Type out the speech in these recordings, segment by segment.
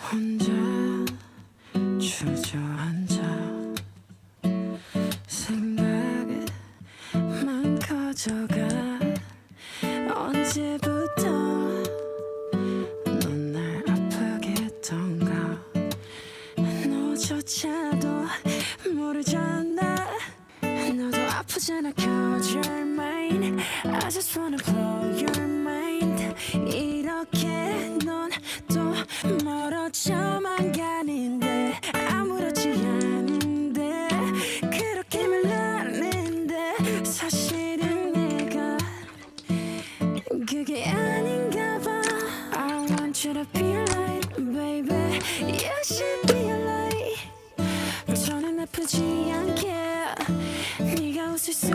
혼자 주저앉아 생각만 커져가 언제부터 넌 날 아프게 했던가? 너조차도 모르잖아. 너도 아프잖아. Cause you're mine I just wanna blow your mind. 이렇게 넌 또 멀어 져만 가는데 아무렇지 않은데 그렇게 말하는데 사실은 내가 그게 아닌가 봐. I want you to be light baby You should be light 저는 아프지 않게 네가 웃을 수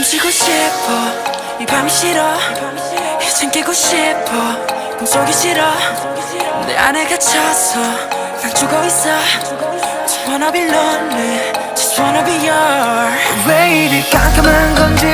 숨 쉬고 싶어. 이 밤이 싫어. 이젠 깨고 싶어. 꿈속이 싫어. 내 안에 갇혀서 난 죽어 있어. Just wanna be lonely. Just wanna be yours. 왜 이리 깜깜한 건지